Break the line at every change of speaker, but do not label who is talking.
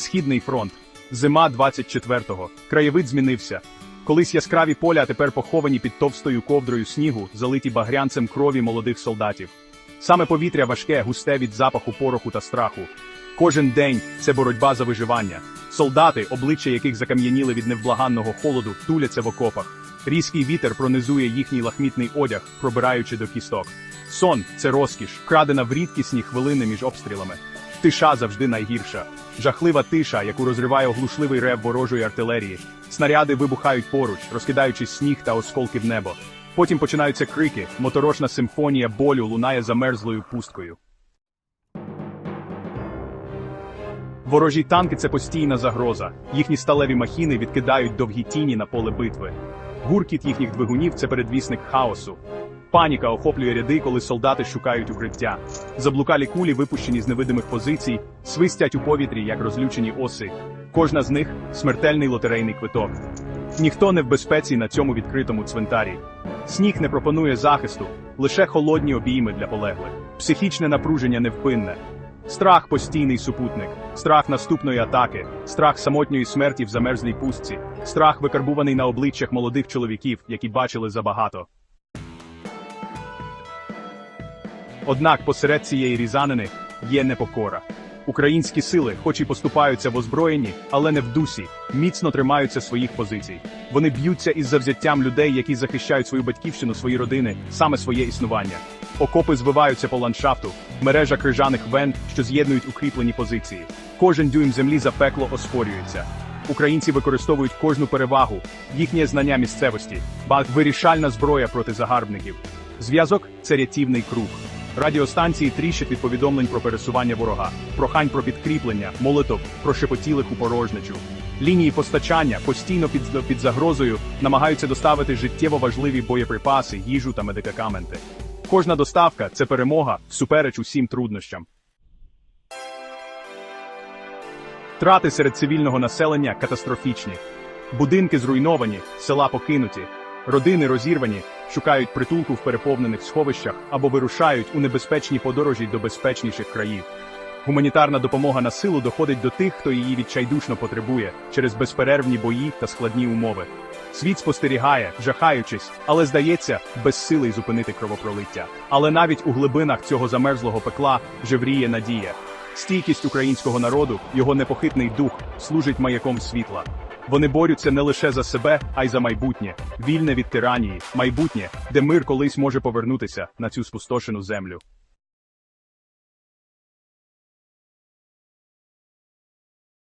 Східний фронт. Зима 24-го. Краєвид змінився. Колись яскраві поля, а тепер поховані під товстою ковдрою снігу, залиті багрянцем крові молодих солдатів. Саме повітря важке, густе від запаху пороху та страху. Кожен день це боротьба за виживання. Солдати, обличчя яких закам'яніли від невблаганного холоду, туляться в окопах. Різкий вітер пронизує їхній лахмітний одяг, пробираючи до кісток. Сон це розкіш, крадена в рідкісні хвилини між обстрілами. Тиша завжди найгірша. Жахлива тиша, яку розриває оглушливий рев ворожої артилерії. Снаряди вибухають поруч, розкидаючи сніг та осколки в небо. Потім починаються крики, моторошна симфонія болю лунає замерзлою пусткою. Ворожі танки це постійна загроза. Їхні сталеві махіни відкидають довгі тіні на поле битви. Гуркіт їхніх двигунів це передвісник хаосу. Паніка охоплює ряди, коли солдати шукають укриття. Заблукалі кулі, випущені з невидимих позицій, свистять у повітрі, як розлючені оси. Кожна з них смертельний лотерейний квиток. Ніхто не в безпеці на цьому відкритому цвинтарі. Сніг не пропонує захисту, лише холодні обійми для полеглих. Психічне напруження невпинне. Страх постійний супутник, страх наступної атаки, страх самотньої смерті в замерзлій пустці, страх викарбуваний на обличчях молодих чоловіків, які бачили забагато. Однак посеред цієї різанини є непокора. Українські сили, хоч і поступаються в озброєнні, але не в дусі, міцно тримаються своїх позицій. Вони б'ються із завзяттям людей, які захищають свою батьківщину, свої родини, саме своє існування. Окопи звиваються по ландшафту, мережа крижаних вен, що з'єднують укріплені позиції. Кожен дюйм землі за пекло оспорюється. Українці використовують кожну перевагу, їхнє знання місцевості, ба вирішальна зброя проти загарбників. Зв'язок це рятівний круг. Радіостанції тріщать від повідомлень про пересування ворога, прохань про підкріплення, молитов, про шепотілих у порожничу. Лінії постачання постійно під, під загрозою намагаються доставити життєво важливі боєприпаси, їжу та медикаменти. Кожна доставка це перемога всупереч усім труднощам. Трати серед цивільного населення катастрофічні. Будинки зруйновані, села покинуті, родини розірвані, шукають притулку в переповнених сховищах або вирушають у небезпечні подорожі до безпечніших країв. Гуманітарна допомога на силу доходить до тих, хто її відчайдушно потребує, через безперервні бої та складні умови. Світ спостерігає, жахаючись, але здається, безсилий зупинити кровопролиття. Але навіть у глибинах цього замерзлого пекла жевріє надія. Стійкість українського народу, його непохитний дух, служить маяком світла. Вони борються не лише за себе, а й за майбутнє, вільне від тиранії, майбутнє, де мир колись може повернутися на цю спустошену землю.